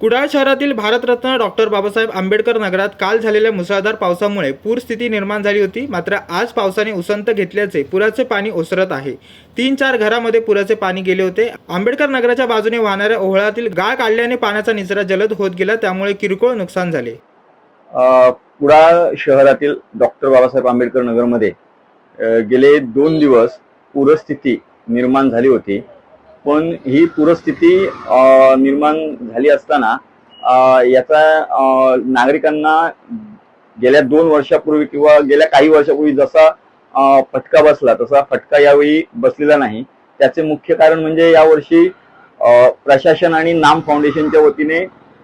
कुडाळ शहरातील भारतरत्न डॉक्टर बाबासाहेब आंबेडकर नगरात काल झालेल्या मुसळधार पावसामुळे पूरस्थिती निर्माण झाली होती. मात्र आज पावसाने उसंत घेतल्याचे पुराचे पाणी ओसरत आहे. तीन चार घरामध्ये पुराचे पाणी गेले होते. आंबेडकर नगराच्या बाजूने वाहणाऱ्या ओहळातील गाळ काढल्याने पाण्याचा निचरा जलद होत गेला. त्यामुळे किरकोळ नुकसान झाले. कुडाळ शहरातील डॉक्टर बाबासाहेब आंबेडकर नगरमध्ये गेले दोन दिवस पूरस्थिती निर्माण झाली होती. पण ही पूरस्थिती निर्माण झाली असताना याचा नागरिकांना गेल्या दोन वर्षापूर्वी किंवा गेल्या काही वर्षापूर्वी जसा फटका बसला तसा फटका यावेळी बसलेला नाही. त्याचे मुख्य कारण म्हणजे यावर्षी प्रशासन आणि नाम फाउंडेशनच्या वतीने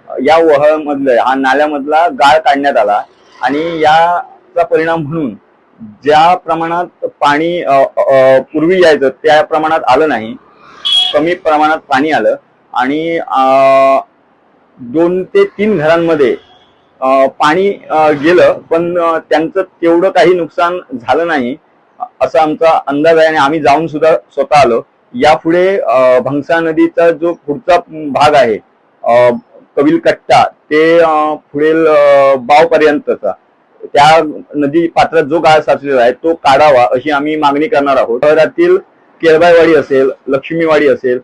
या वहळमधलं हा नाल्यामधला गाळ काढण्यात आला आणि याचा परिणाम म्हणून ज्या प्रमाणात पाणी पूर्वी यायचं त्या प्रमाणात आलं नाही. कमी प्रमाणात पाणी आलं आणि दोन ते तीन घरांमध्ये पाणी गेलं पण त्यांचं तेवढं काही नुकसान झालं नाही असा आमचा अंदाज आहे आणि आम्ही जाऊन सुद्धा स्वतः आलो. यापुढे भंगसा नदीचा जो पुढचा भाग आहे अ, कट्टा ते पुढील बावपर्यंतचा त्या नदी पात्रात जो गाळ साचलेला आहे तो काढावा अशी आम्ही मागणी करणार आहोत. शहरातील केळबाईवाडी असेल लक्ष्मीवाडी असेल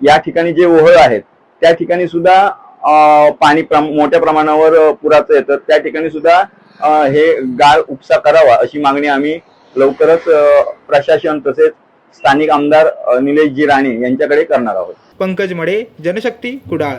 या ठिकाणी जे ओहळ आहेत त्या ठिकाणी सुद्धा पाणी प्रम- मोठ्या प्रमाणावर पुराचं येतं. त्या ठिकाणी सुद्धा हे गाळ उपसा करावा अशी मागणी आम्ही लवकरच प्रशासन तसेच स्थानिक आमदार निलेश निलेशजी राणे यांच्याकडे करणार आहोत. पंकज मडे जनशक्ती कुडाळ.